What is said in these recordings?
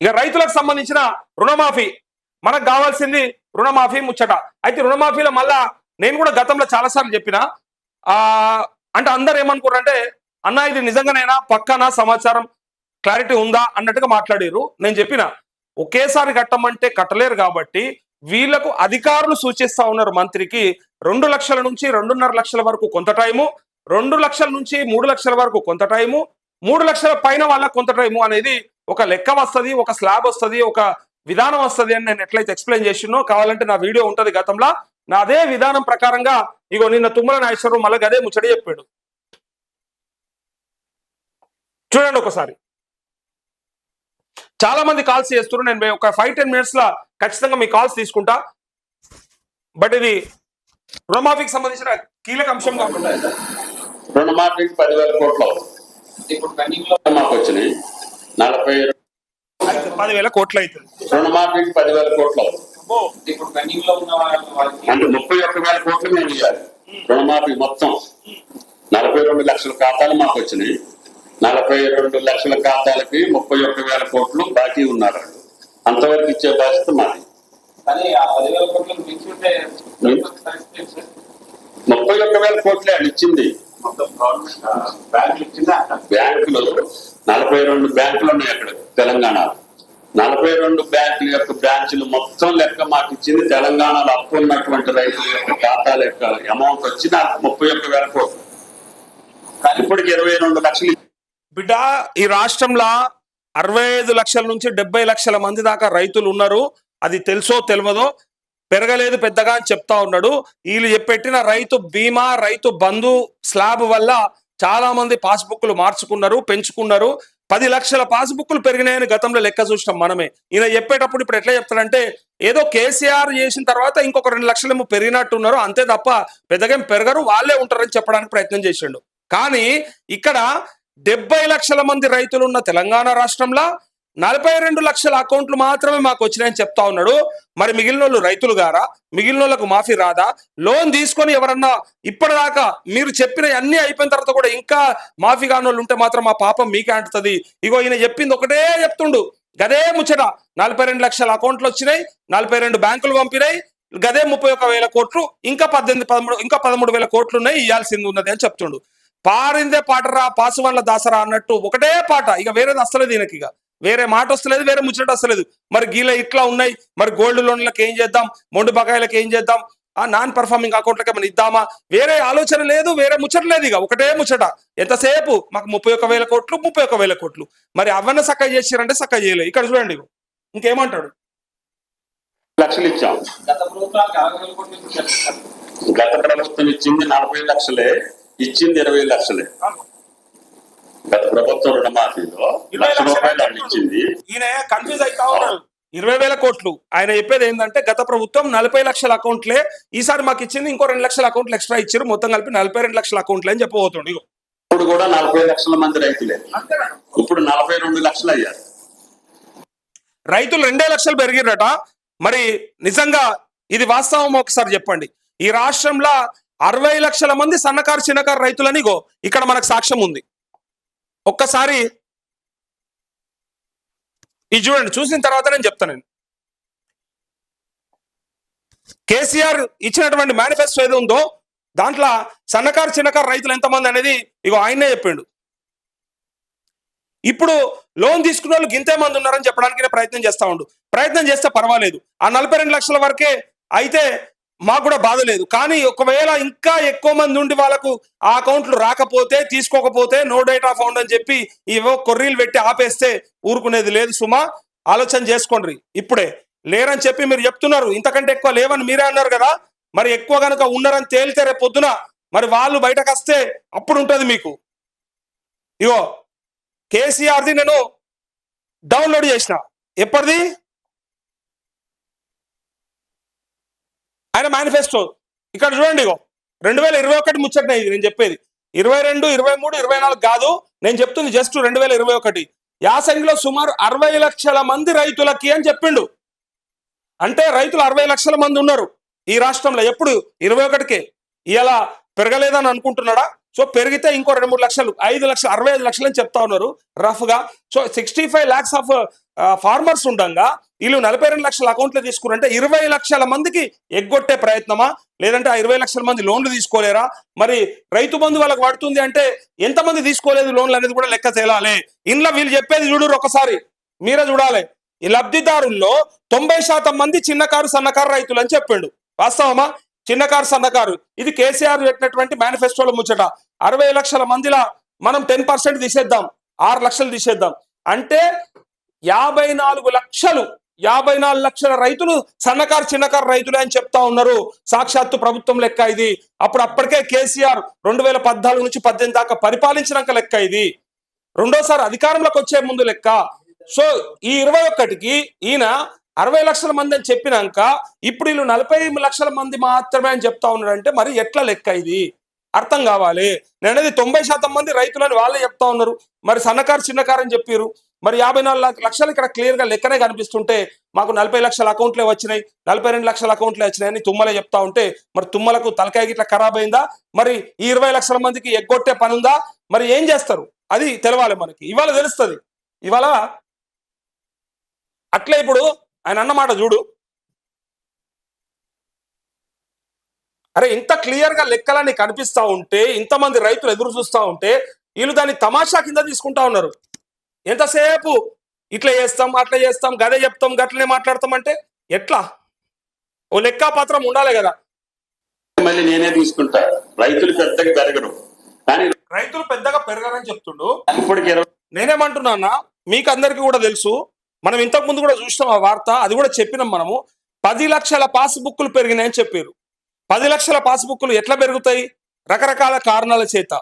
ఇక రైతులకు సంబంధించిన రుణమాఫీ. మనకు కావాల్సింది రుణమాఫీ ముచ్చట. అయితే రుణమాఫీలో మళ్ళా నేను కూడా గతంలో చాలాసార్లు చెప్పిన ఆ అంటే అందరు ఏమనుకున్నారంటే అన్న ఇది నిజంగానైనా? పక్కన సమాచారం క్లారిటీ ఉందా? అన్నట్టుగా మాట్లాడారు నేను చెప్పిన ఒకేసారి కట్టమంటే కట్టలేరు కాబట్టి వీళ్ళకు అధికారులు సూచిస్తా ఉన్నారు మంత్రికి రెండు లక్షల నుంచి రెండున్నర లక్షల వరకు కొంత టైము రెండు లక్షల నుంచి మూడు లక్షల వరకు కొంత టైము మూడు లక్షల పైన వాళ్ళ కొంత టైము అనేది ఒక లెక్క వస్తుంది ఒక స్లాబ్ వస్తుంది ఒక విధానం వస్తుంది అని నేను ఎట్లయితే ఎక్స్ప్లెయిన్ చేసినో కావాలంటే నా వీడియో ఉంటుంది గతంలో నా అదే విధానం ప్రకారంగా ఇగో నిన్న తుమ్మల నాగేశ్వరరావు మళ్ళీ అదే ముచ్చడి చెప్పాడు. చూడండి ఒకసారి. చాలా మంది కాల్స్ చేస్తున్నారు నేను ఒక ఫైవ్ టెన్ మినిట్స్ లా ఖచ్చితంగా మీ కాల్స్ తీసుకుంటా. బట్ ఇది రుణమాఫీకి సంబంధించిన కీలక అంశం కాకుండా. రుణమాఫీకి పదివేల కోట్లు ఇప్పుడు పెండింగ్లో వచ్చినాయి. నలభై పదివేల కోట్లు అవుతుంది. రుణమాఫీకి పదివేల కోట్లు అబ్బో, ఇప్పుడు పెండింగ్లో ఉన్న వాళ్ళ- వాళ్ళకి అంటే ముప్పై ఒక్క వేల కోట్లు మేము ఇవ్వాలి రుణమాఫీ మొత్తం. నలభై రెండు లక్షల ఖాతాలు మాకు వచ్చినాయి. నలభై రెండు లక్షల ఖాతాలకి ముప్పై ఒక్క వేల కోట్లు బాకీ ఉన్నారు. అంతవరకు ఇచ్చే బాధ్యత మాది? ముప్పై ఒక్క వేల కోట్లే ఇచ్చింది. బ్యాంకులు ఇచ్చిందా? బ్యాంకులు నలభై రెండు బ్యాంకులు ఉన్నాయి అక్కడ తెలంగాణలో. నలభై రెండు బ్యాంకుల యొక్క బ్రాంచ్లు మొత్తం లెక్క మాకు ఇచ్చింది తెలంగాణలో అప్పు ఉన్నటువంటి రైతుల యొక్క ఖాతాల యొక్క అమౌంట్ వచ్చి నాకు ముప్పై ఒక్క వేల కోట్లు. కానీ ఇప్పటికి ఇరవై రెండు లక్షలు బిడ్డ ఈ రాష్ట్రంలో అరవై ఐదు లక్షల నుంచి డెబ్బై లక్షల మంది దాకా రైతులు ఉన్నారు. అది తెలుసో తెలియదో పెరగలేదు పెద్దగా అని చెప్తా ఉన్నాడు. వీళ్ళు పెట్టిన రైతు బీమా రైతు బంధు స్లాబ్ వల్ల చాలా మంది పాస్బుక్లు మార్చుకున్నారు పెంచుకున్నారు. పది లక్షల పాస్బుక్లు పెరిగినాయని గతంలో లెక్క చూసినాం మనమే. ఈయన చెప్పేటప్పుడు ఇప్పుడు ఎట్లా చెప్తాడంటే ఏదో కేసీఆర్ చేసిన తర్వాత ఇంకొక రెండు లక్షలేమో పెరిగినట్టున్నారు. అంతే తప్ప పెద్దగా ఏం పెరగరు వాళ్ళే ఉంటారని చెప్పడానికి ప్రయత్నం చేసిండు. కానీ ఇక్కడ డెబ్బై లక్షల మంది రైతులు ఉన్న తెలంగాణ రాష్ట్రంలో నలభై రెండు లక్షల అకౌంట్లు మాత్రమే మాకు వచ్చినాయని చెప్తా ఉన్నాడు. మరి మిగిలిన వాళ్ళు రైతులు గారా? మిగిలిన వాళ్ళకు మాఫీ రాదా? లోన్ తీసుకొని ఎవరన్నా ఇప్పటిదాకా మీరు చెప్పిన అన్ని అయిపోయిన తర్వాత కూడా ఇంకా మాఫీ కాని వాళ్ళు ఉంటే మాత్రం మా పాపం మీకే అంటుతుంది. ఇగో ఈయన చెప్పింది ఒకటే చెప్తుండు. గదే ముచ్చట నలభై రెండు లక్షల అకౌంట్లు వచ్చినాయి నలభై రెండు బ్యాంకులు పంపినాయి గదే ముప్పై ఒక వేల కోట్లు ఇంకా పద్దెనిమిది పదమూడు ఇంకా పదమూడు వేల కోట్లు ఉన్నాయి ఇవ్వాల్సింది ఉన్నది అని చెప్తుండు. పారిందే పాటరా పాసువన్ల దాసరా అన్నట్టు ఒకటే పాట. ఇక వేరేది వస్తలేదు దీనికి ఇక. వేరే మాట వస్తలేదు వేరే ముచ్చట వస్తలేదు. మరి గీల ఇట్లా ఉన్నాయి మరి గోల్డ్ లోన్లకు ఏం చేద్దాం మొండు బకాయిలకు ఏం చేద్దాం? ఆ నాన్ పర్ఫార్మింగ్ అకౌంట్లకి ఏమైనా ఇద్దామా? వేరే ఆలోచన లేదు వేరే ముచ్చట లేదు ఇక ఒకటే ముచ్చట. ఎంతసేపు? మాకు ముప్పై ఒక వేల కోట్లు ముప్పై ఒక వేల కోట్లు. మరి అవన్న సక్క చేసిరంటే సక్క చేయలేదు ఇక్కడ చూడండి. ఇంకేమంటాడు? లక్షలు ఇచ్చాం. గత ప్రభుత్వం ఇచ్చింది నలభై లక్షలే ఇచ్చింది ఇరవై లక్షలే. గత ప్రభుత్వం రుణమాఫీలో లక్ష రూపాయలు వాళ్ళు ఇచ్చింది ఈయన కన్ఫ్యూజ్ అవుతా ఉన్నాడు. ఇరవై వేల కోట్లు. ఆయన చెప్పేది ఏంటంటే గత ప్రభుత్వం నలభై లక్షల అకౌంట్లే ఈసారి మాకు ఇచ్చింది ఇంకో రెండు లక్షల అకౌంట్లు ఎక్స్ట్రా ఇచ్చారు మొత్తం కలిపి నలభై రెండు లక్షల అకౌంట్లే అని చెప్పబోతుండు. ఇగో. ఇప్పుడు కూడా నలభై లక్షల మంది రైతులే. ఇప్పుడు నలభై రెండు లక్షలు అయ్యారు. రైతులు రెండే లక్షలు పెరిగిరట మరి నిజంగా ఇది వాస్తవం ఒకసారి చెప్పండి. ఈ రాష్ట్రంలో అరవై లక్షల మంది సన్నకారు చిన్నకారు రైతులని ఇగో ఇక్కడ మనకు సాక్ష్యం ఉంది. ఒక్కసారి ఇది చూడండి చూసిన తర్వాత నేను చెప్తాను నేను. కేసీఆర్ ఇచ్చినటువంటి మేనిఫెస్టో ఏది ఉందో దాంట్లో సన్నకారు చిన్నకారు రైతులు ఎంతమంది అనేది ఇగో ఆయనే చెప్పిండు. ఇప్పుడు లోన్ తీసుకున్న వాళ్ళు గింతే మంది ఉన్నారని చెప్పడానికి ప్రయత్నం చేస్తా ఉండు. ప్రయత్నం చేస్తే పర్వాలేదు. ఆ నలభై రెండు లక్షల వరకే అయితే మాకు కూడా బాధ లేదు. కానీ ఒకవేళ ఇంకా ఎక్కువ మంది ఉండి వాళ్ళకు ఆ అకౌంట్లు రాకపోతే తీసుకోకపోతే నో డేటా ఫౌండ్ అని చెప్పి ఇవో కొర్రీలు పెట్టి ఆపేస్తే ఊరుకునేది లేదు సుమా. ఆలోచన చేసుకోండి. ఇప్పుడే. లేరని చెప్పి మీరు చెప్తున్నారు. ఇంతకంటే ఎక్కువ లేవని మీరే అన్నారు కదా. మరి ఎక్కువ కనుక ఉన్నారని తేలితే రేపు పొద్దున మరి వాళ్ళు బయటకు వస్తే అప్పుడు ఉంటుంది మీకు. ఇగో కేసీఆర్ది నేను డౌన్లోడ్ చేసిన. ఎప్పటిది? ఆయన మేనిఫెస్టో ఇక్కడ చూడండి ఇగో రెండు వేల ఇరవై ఒకటి ముచ్చట ఇది నేను చెప్పేది. ఇరవై రెండు ఇరవై మూడు ఇరవై నాలుగు కాదు నేను చెప్తుంది జస్ట్ రెండు వేల ఇరవై ఒకటి. యాసంగిలో సుమారు అరవై లక్షల మంది రైతులకి అని చెప్పిండు. అంటే రైతులు అరవై లక్షల మంది ఉన్నారు ఈ రాష్ట్రంలో. ఎప్పుడు? ఇరవై ఒకటికే. ఇలా పెరగలేదని అనుకుంటున్నాడా? సో పెరిగితే ఇంకో రెండు మూడు లక్షలు ఐదు లక్షలు అరవై ఐదు లక్షలు అని చెప్తా ఉన్నారు. రఫ్గా. So sixty five lakhs of farmers ఉండగా వీళ్ళు నలభై రెండు లక్షల అకౌంట్లో తీసుకున్నారంటే ఇరవై లక్షల మందికి ఎగ్గొట్టే ప్రయత్నమా? లేదంటే ఆ ఇరవై లక్షల మంది లోన్లు తీసుకోలేరా? మరి రైతు బంధు వాళ్ళకి పడుతుంది అంటే ఎంతమంది తీసుకోలేదు లోన్లు అనేది కూడా లెక్క తేలాలి. ఇంట్లో వీళ్ళు చెప్పేది చూడరు ఒకసారి. మీరే చూడాలి. ఈ లబ్ధిదారుల్లో తొంభై శాతం మంది చిన్నకారు సన్నకారు రైతులు అని చెప్పిండు. వాస్తవమా? చిన్నకారు సన్నకారు. ఇది కేసీఆర్ పెట్టినటువంటి మేనిఫెస్టోలో ముచ్చట. అరవై లక్షల మందిలా మనం టెన్ పర్సెంట్ తీసేద్దాం ఆరు లక్షలు తీసేద్దాం. అంటే యాభై నాలుగు లక్షలు యాభై నాలుగు లక్షల రైతులు సన్నకారు చిన్నకారు రైతులే అని చెప్తా ఉన్నారు. సాక్షాత్తు ప్రభుత్వం లెక్క ఇది. అప్పుడు అప్పటికే కేసీఆర్ రెండు వేల పద్నాలుగు నుంచి పద్దెనిమిది దాకా పరిపాలించినాక లెక్క ఇది. రెండోసారి అధికారంలోకి వచ్చే ముందు లెక్క. సో ఈ ఇరవై ఒక్కటికి ఈయన అరవై లక్షల మంది అని చెప్పినాక ఇప్పుడు వీళ్ళు నలభై లక్షల మంది మాత్రమే అని చెప్తా ఉన్నాడంటే మరి ఎట్లా లెక్క ఇది? అర్థం కావాలి. నేను అనేది తొంభై శాతం మంది రైతులని వాళ్ళే చెప్తా ఉన్నారు. మరి సన్నకారు చిన్నకారు అని చెప్పారు. మరి యాభై నాలుగు లక్ష- లక్షలు ఇక్కడ క్లియర్గా లెక్కనే కనిపిస్తుంటే మాకు నలభై లక్షల అకౌంట్లే వచ్చినాయి. నలభై రెండు లక్షల అకౌంట్లే వచ్చినాయి అని తుమ్మలే చెప్తా ఉంటే మరి తుమ్మలకు తలకాయ గిట్ల ఖరాబ్ అయిందా? మరి ఈ ఇరవై లక్షల మందికి ఎగ్గొట్టే పని ఉందా? మరి ఏం చేస్తారు? అది తెలవాలి మనకి. ఇవాళ తెలుస్తుంది. ఇవాళ అట్లే ఇప్పుడు ఆయన అన్నమాట చూడు. అరే ఇంత క్లియర్గా లెక్కలన్నీ కనిపిస్తా ఉంటే ఇంతమంది రైతులు ఎదురు చూస్తా ఉంటే వీళ్ళు దాన్ని తమాషా కింద తీసుకుంటా ఉన్నారు. ఎంతసేపు ఇట్లా చేస్తాం అట్లా చేస్తాం గదే చెప్తాం గట్లనే మాట్లాడతాం అంటే ఎట్లా? ఓ లెక్కా పత్రం ఉండాలి కదా. మళ్ళీ నేనే తీసుకుంటా. రైతులు పెద్దగా పెరగరు. కానీ రైతులు పెద్దగా పెరగారని చెప్తుండు. ఇప్పటికి నేనేమంటున్నా మీకు అందరికీ కూడా తెలుసు మనం ఇంతకు ముందు కూడా చూసినాం ఆ వార్త అది కూడా చెప్పినాం మనము. పది లక్షల పాస్ బుక్లు పెరిగినాయని చెప్పారు. పది లక్షల పాస్బుక్లు ఎట్లా పెరుగుతాయి? రకరకాల కారణాల చేత.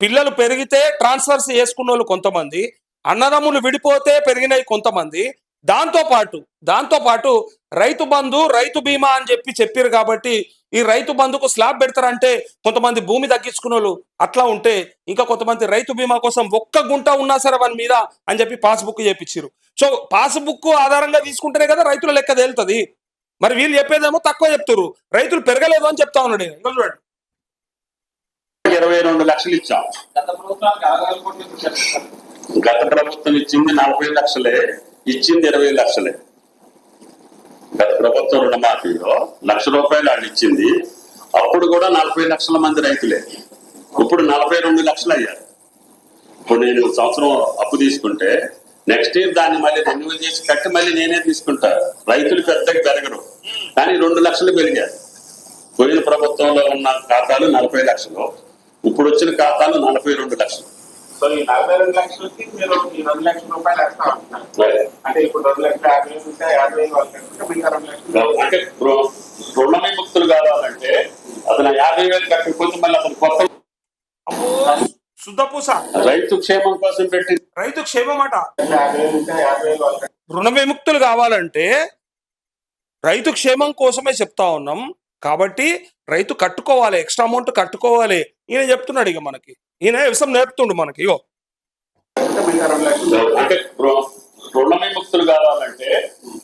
పిల్లలు పెరిగితే ట్రాన్స్ఫర్స్ చేసుకున్న వాళ్ళు కొంతమంది అన్నదమ్ములు విడిపోతే పెరిగినాయి కొంతమంది. దాంతో పాటు దాంతో పాటు రైతు బంధు రైతు బీమా అని చెప్పి చెప్పారు కాబట్టి ఈ రైతు బంధుకు స్లాబ్ పెడతారంటే కొంతమంది భూమి తగ్గించుకున్న వాళ్ళు అట్లా ఉంటే ఇంకా కొంతమంది రైతు బీమా కోసం ఒక్క గుంట ఉన్నా సరే వాని మీద అని చెప్పి పాస్బుక్ చేపించారు సో పాస్బుక్ ఆధారంగా తీసుకుంటేనే కదా రైతుల లెక్క తేలుతుంది. మరి వీళ్ళు చెప్పేదేమో తక్కువ చెప్తారు రైతులు పెరగలేదు అని చెప్తా ఉన్నాడు చూడండి. ఇరవై రెండు లక్షలు ఇచ్చాం. గత ప్రభుత్వం ఇచ్చింది నలభై లక్షలే ఇచ్చింది ఇరవై లక్షలే. గత ప్రభుత్వం రుణమాఫీలో లక్ష రూపాయలు వాళ్ళు ఇచ్చింది. అప్పుడు కూడా నలభై లక్షల మంది రైతులే. ఇప్పుడు నలభై రెండు లక్షలు అయ్యారు. ఇప్పుడు నేను సంవత్సరం అప్పు తీసుకుంటే నెక్స్ట్ ఇయర్ దాన్ని మళ్ళీ రెన్యువల్ చేసి కట్టి మళ్ళీ నేనే తీసుకుంటా. రైతులు పెద్దగా పెరగరు. కానీ రెండు లక్షలు పెరిగారు పోయిన ప్రభుత్వంలో ఉన్న ఖాతాలు నలభై లక్షలు. ఇప్పుడు వచ్చిన ఖాతాలు నలభై రెండు లక్షలు. సో ఈ నలభై రెండు లక్షలకి మీరు ఈ రెండు లక్షల రూపాయలు అంటే ఇప్పుడు రెండు లక్షల యాభై వేలు ఉంటే యాభై వేలు వాళ్ళకి కట్టుకుంటే మిగతా రెండు లక్షలు అంటే రు- రుణ విముక్తులు కావాలంటే అతను యాభై వేలు కట్టకపోతే మళ్ళీ అతను కొత్త శుద్ధపూస రైతు క్షేమం కోసం పెట్టి రైతు వేలు వాళ్ళకి రుణ విముక్తులు కావాలంటే రైతు క్షేమం కోసమే చెప్తా ఉన్నాం. కాబట్టి రైతు కట్టుకోవాలి ఎక్స్ట్రా అమౌంట్ కట్టుకోవాలి. ఈయన చెప్తున్నాడు ఇక మనకి. ఈయన వ్యవసాయం నేర్పుతుండు మనకి ఇగో. అంటే రుణ విముక్తులు కావాలంటే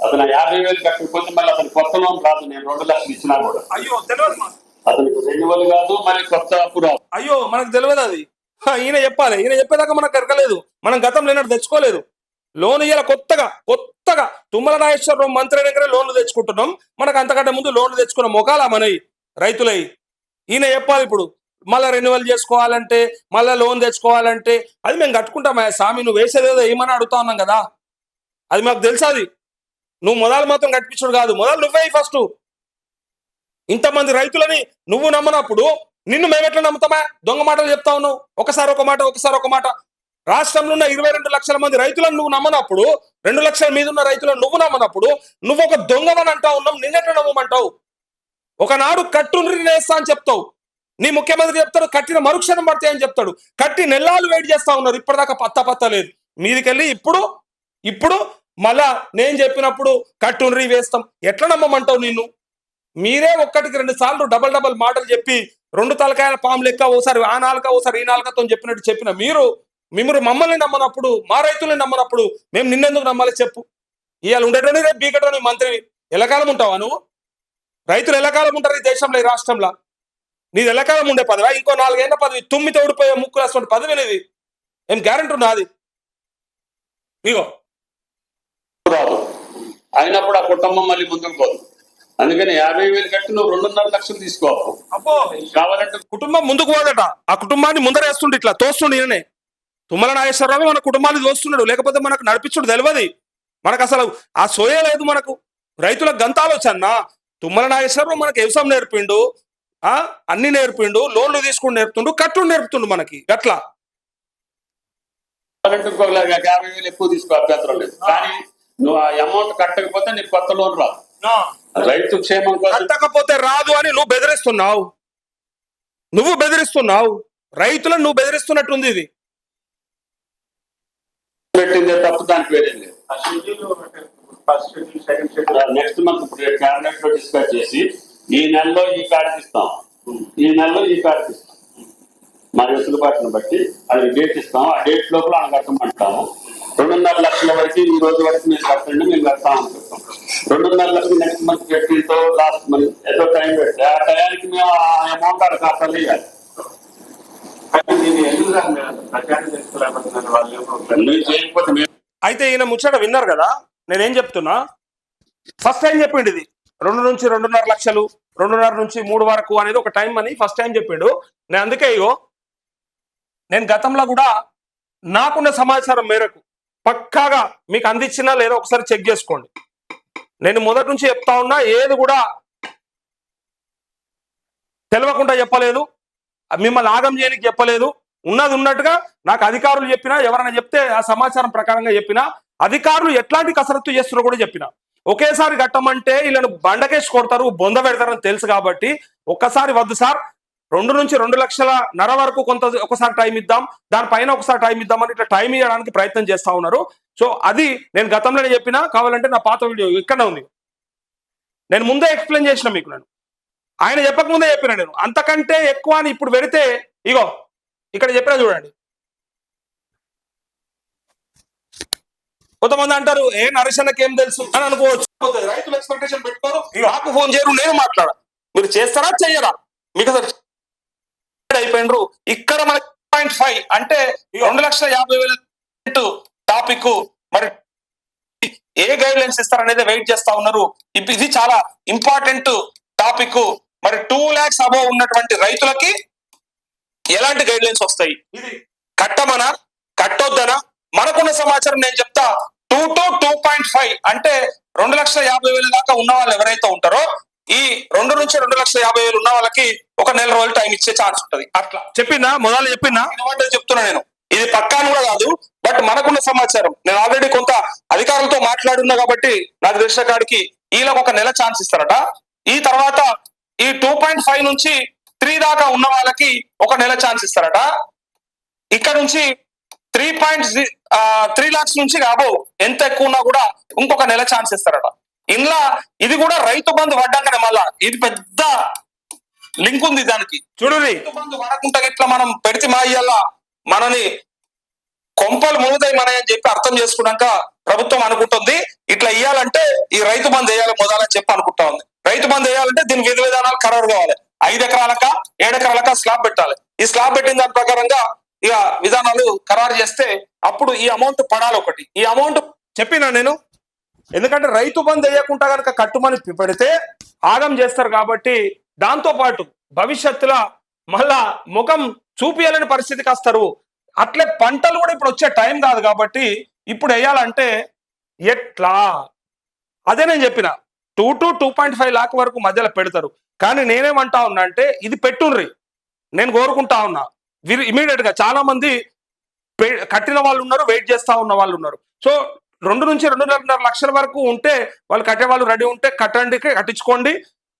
అతను యాభై వేలు కట్టకపోతే మళ్ళీ అతను కొత్త లోన్ రాదు. నేను రెండు లక్షలు ఇచ్చినా కూడా. అయ్యో తెలియదు అతనికి రెన్యువల్ కాదు మళ్ళీ కొత్త అప్పు రాదు. అయ్యో మనకు తెలియదు అది. ఈయన చెప్పాలి. ఈయన చెప్పేదాకా మనకు కరకలేదు మనం గతంలో లేనట్టు తెచ్చుకోలేదు. లోన్ ఇయ్యాల కొత్తగా కొత్తగా తుమ్మల నాగేశ్వరరావు మంత్రి దగ్గర లోన్లు తెచ్చుకుంటున్నాం. మనకు అంతకంటే ముందు లోన్లు తెచ్చుకున్న మొఖాల మనవి రైతులై. ఈయన చెప్పాలి ఇప్పుడు మళ్ళీ రెన్యువల్ చేసుకోవాలంటే మళ్ళీ లోన్ తెచ్చుకోవాలంటే అది మేము కట్టుకుంటామా స్వామి నువ్వు వేసేదేదో ఏమని అడుగుతా ఉన్నాం కదా. అది మాకు తెలుసాది అది. నువ్వు మొదలు మాత్రం కట్టించుడు కాదు. మొదలు నువ్వే ఫస్ట్ ఇంతమంది రైతులని నువ్వు నమ్మనప్పుడు నిన్ను మేమెట్లా నమ్ముతామా? దొంగ మాటలు చెప్తా ఉన్నావు. ఒకసారి ఒక మాట ఒకసారి ఒక మాట. రాష్ట్రంలో ఉన్న ఇరవై రెండు లక్షల మంది రైతులను నువ్వు నమ్మనప్పుడు రెండు లక్షల మీద ఉన్న రైతులను నువ్వు నమ్మనప్పుడు నువ్వు ఒక దొంగవని అంటా ఉన్నావు. నిన్నెట్లా నమ్మమంటావు? ఒకనాడు కట్టుని వేస్తా అని చెప్తావు. నీ ముఖ్యమంత్రి చెప్తాడు కట్టిన మరుక్షణం పడతాయని చెప్తాడు. కట్టి నెల్లాలు వెయిట్ చేస్తా ఉన్నారు. ఇప్పటిదాకా పత్తా పత్త లేదు. మీదికెళ్ళి ఇప్పుడు ఇప్పుడు మళ్ళా నేను చెప్పినప్పుడు కట్టుని వేస్తాం. ఎట్లా నమ్మమంటావు నిన్ను? మీరే ఒక్కటికి రెండు సార్లు డబల్ డబల్ మాటలు చెప్పి రెండు తలకాయల పాము లెక్క ఓసారి ఆ నాలుక ఓసారి ఈ నాలుకతో చెప్పినట్టు చెప్పిన మీరు మిమ్మల్ని మమ్మల్ని నమ్మనప్పుడు మా రైతుల్ని నమ్మనప్పుడు మేము నిన్నెందుకు నమ్మాలి చెప్పు. ఇవాళ ఉండేటోని రేపు బీకటోని మంత్రి ఎలకాలం ఉంటావా నువ్వు? రైతులు ఎలకాలం ఉంటారు ఈ దేశంలో ఈ రాష్ట్రంలో? నీది ఎలకాలం ఉండే పదవా? ఇంకో నాలుగైన పదవి తుమ్మి తోడిపోయే ముక్కు రాసుకుంటే పదవి అనేది ఏం గ్యారెంటీ ఉన్నది ఇగో. రాదు అయినప్పుడు ఆ కుటుంబం మళ్ళీ ముందుకు పోదు. అందుకని యాభై వేలు కట్టి నువ్వు రెండున్నర లక్షలు తీసుకో కావాలంటే కుటుంబం ముందుకు పోదట. ఆ కుటుంబాన్ని ముందరేస్తుండే ఇట్లా. తోస్తుండే ఈయననే. తుమ్మల నాగేశ్వరరావు మన కుటుంబాన్ని తోస్తున్నాడు. లేకపోతే మనకు నడిపించుడు తెలియదు మనకు అసలు ఆ సోయే లేదు మనకు. రైతులకు గంతాలు వచ్చన్నా తుమ్మల నాగేశ్వరరావు మనకు వ్యవసాయం నేర్పిండు. ఆ? అన్ని నేర్పిండు. లోన్లు తీసుకుని నేర్పుతుండు. కట్టు నేర్పుతుండు మనకి. ఇంకో యాభై వేలు ఎక్కువ తీసుకో అభ్యంతరం లేదు. కానీ నువ్వు ఆ అమౌంట్ కట్టకపోతే నీకు కొత్త లోన్ రాదు. రైతు క్షేమం కోసం కట్టకపోతే రాదు అని నువ్వు బెదిరిస్తున్నావు. నువ్వు బెదిరిస్తున్నావు. రైతులను నువ్వు బెదిరిస్తున్నట్టుంది ఇది. పెట్టిందే తప్పు దానికి నెక్స్ట్ మంత్ క్యాబినెట్లో డిస్కస్ చేసి ఈ నెలలో ఈ కార్డు ఇస్తాం. ఈ నెలలో ఈ కార్డు ఇస్తాం. మన వెసులుబాటును బట్టి అది డేట్ ఇస్తాం. ఆ డేట్ లోపల ఆయన కట్టమంటాము. రెండున్నర లక్షల వరకు ఈ రోజు వరకు మీరు కట్టండి మేము కడతామని చెప్తాం. రెండున్నర లక్షలు నెక్స్ట్ మంత్ పెట్టితో లాస్ట్ మంత్ ఏదో టైం పెడితే ఆ టయానికి మేము ఆ అమౌంట్ అక్కడ ఖాతాలో మేము అయితే ఈయన ముచ్చట విన్నారు కదా? నేనేం చెప్తున్నా? ఫస్ట్ టైం చెప్పిండు ఇది. రెండు నుంచి రెండున్నర లక్షలు రెండున్నర నుంచి మూడు వరకు అనేది ఒక టైం అని ఫస్ట్ టైం చెప్పిండు. నేను అందుకే ఇగో నేను గతంలో కూడా నాకున్న సమాచారం మేరకు పక్కాగా మీకు అందించినా లేదో ఒకసారి చెక్ చేసుకోండి. నేను మొదటి నుంచి చెప్తా ఉన్నా ఏది కూడా తెలియకుండా చెప్పలేదు. మిమ్మల్ని ఆగం చేయడానికి చెప్పలేదు. ఉన్నది ఉన్నట్టుగా నాకు అధికారులు చెప్పినా ఎవరైనా చెప్తే ఆ సమాచారం ప్రకారంగా చెప్పినా అధికారులు ఎట్లాంటి కసరత్తు చేస్తున్నారో కూడా చెప్పిన. ఒకేసారి కట్టమంటే వీళ్ళని బండకేసి కొడతారు బొంద పెడతారని తెలుసు కాబట్టి ఒక్కసారి వద్దు సార్. రెండు నుంచి రెండు లక్షల నర వరకు కొంత ఒకసారి టైం ఇద్దాం దానిపైన ఒకసారి టైం ఇద్దామని ఇట్లా టైం ఇవ్వడానికి ప్రయత్నం చేస్తా ఉన్నారు. సో అది నేను గతంలోనే చెప్పిన కావాలంటే నా పాత వీడియో ఇక్కడ ఉంది. నేను ముందే ఎక్స్ప్లెయిన్ చేసిన మీకు నేను. ఆయన చెప్పకముందే చెప్పిన నేను. అంతకంటే ఎక్కువ అని ఇప్పుడు పెడితే ఇగో ఇక్కడ చెప్పిన చూడండి. కొంతమంది అంటారు ఏ నరేషన్నకి ఏం తెలుసు? అని అనుకోవచ్చు. రైతులు ఎక్స్పెక్టేషన్ పెట్టుకోరు. నాకు ఫోన్ చేయరు నేను మాట్లాడాలి మీరు చేస్తారా చెయ్యరా? మీకు అసలు అయిపోయినరు. ఇక్కడ మనకి పాయింట్ ఫైవ్ అంటే రెండు లక్షల యాభై వేల టాపిక్ మరి ఏ గైడ్ లైన్స్ ఇస్తారనేది వెయిట్ చేస్తా ఉన్నారు. ఇది చాలా ఇంపార్టెంట్ టాపిక్ మరి టూ లాక్స్ అబౌవ్ ఉన్నటువంటి రైతులకి ఎలాంటి గైడ్ లైన్స్ వస్తాయి? ఇది కట్టమనా? కట్టొద్దనా? మనకున్న సమాచారం నేను చెప్తా. Two to two point five అంటే రెండు లక్షల యాభై వేల దాకా ఉన్న వాళ్ళు ఎవరైతే ఉంటారో ఈ రెండు నుంచి రెండు లక్షల యాభై వేలు ఉన్న వాళ్ళకి ఒక నెల రోజులు టైం ఇచ్చే ఛాన్స్ ఉంటది. అట్లా. చెప్పిందా? మొదలు చెప్పిందా? చెప్తున్నా నేను. ఇది పక్కాను కూడా కాదు బట్ మనకున్న సమాచారం. నేను ఆల్రెడీ కొంత అధికారులతో మాట్లాడున్నా కాబట్టి నాకు తెలిసిన కాడికి వీళ్ళకి ఒక నెల ఛాన్స్ ఇస్తారట. ఈ తర్వాత ఈ టూ పాయింట్ ఫైవ్ నుంచి త్రీ దాకా ఉన్న వాళ్ళకి ఒక నెల ఛాన్స్ ఇస్తారట. ఇక్కడ నుంచి త్రీ పాయింట్ త్రీ లాక్స్ నుంచి కాబో ఎంత ఎక్కువ ఉన్నా కూడా ఇంకొక నెల ఛాన్స్ ఇస్తారట. ఇంట్లో ఇది కూడా రైతు బంధు పడ్డాకనే మళ్ళా. ఇది పెద్ద లింక్ ఉంది దానికి. చూడు రైతు బంధు పడకుండా ఇట్లా మనం పెడితే మా ఇయ్యాల మనని కొంపలు మునుదాయి మన అని చెప్పి అర్థం చేసుకున్నాక ప్రభుత్వం అనుకుంటుంది. ఇట్లా ఇయ్యాలంటే ఈ రైతు బంధు వేయాలి మొదలని చెప్పి అనుకుంటా ఉంది. రైతు బంధు వేయాలంటే దీని విధి విధానాలు ఖరారు కావాలి. ఐదు ఎకరాలక ఏడు ఎకరాలక స్లాబ్ పెట్టాలి. ఈ స్లాబ్ పెట్టిన దాని ప్రకారంగా ఇక విధానాలు ఖరారు చేస్తే అప్పుడు ఈ అమౌంట్ పడాలి ఒకటి. ఈ అమౌంట్ చెప్పినా నేను? ఎందుకంటే రైతు బంద్ వేయకుండా కనుక కట్టుమని పెడితే ఆగం చేస్తారు కాబట్టి దాంతో పాటు భవిష్యత్తులో మళ్ళా ముఖం చూపించాలని పరిస్థితికి వస్తారు. అట్లే పంటలు కూడా ఇప్పుడు వచ్చే టైం కాదు కాబట్టి ఇప్పుడు వేయాలంటే ఎట్లా? అదే నేను చెప్పిన. Two to two point five lakh వరకు మధ్యలో పెడతారు. కానీ నేనేమంటా ఉన్నా అంటే ఇది పెట్టుండ్రి. నేను కోరుకుంటా ఉన్నా. వీరు గా చాలామంది కట్టిన వాళ్ళు ఉన్నారు వెయిట్ చేస్తూ ఉన్న వాళ్ళు ఉన్నారు. సో రెండు నుంచి రెండున్నర లక్షల వరకు ఉంటే వాళ్ళు కట్టే వాళ్ళు రెడీ ఉంటే కట్టండి కట్టించుకోండి.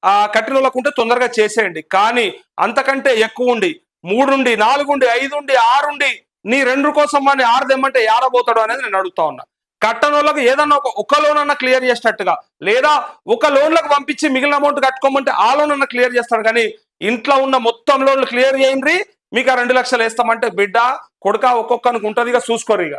ఆ కట్టిన వాళ్ళకు ఉంటే తొందరగా చేసేయండి. కానీ అంతకంటే ఎక్కువ ఉండి మూడుండి నాలుగుండి ఐదుండి ఆరుండి నీ రెండు కోసం అని ఆరు తెమ్మంటే ఏడబోతాడు అనేది నేను అడుగుతా ఉన్నా. కట్టని వాళ్ళకు ఏదన్నా ఒక ఒక లోన్ అన్న క్లియర్ చేసేటట్టుగా లేదా ఒక లోన్లకు పంపించి మిగిలిన అమౌంట్ కట్టుకోమంటే ఆ లోన్ అన్న క్లియర్ చేస్తాడు. కానీ ఇంట్లో ఉన్న మొత్తం లోన్లు క్లియర్ చేయండి మీకు ఆ రెండు లక్షలు వేస్తామంటే బిడ్డ కొడుక ఒక్కొక్కనికి ఉంటుంది ఇక చూసుకోరు ఇక.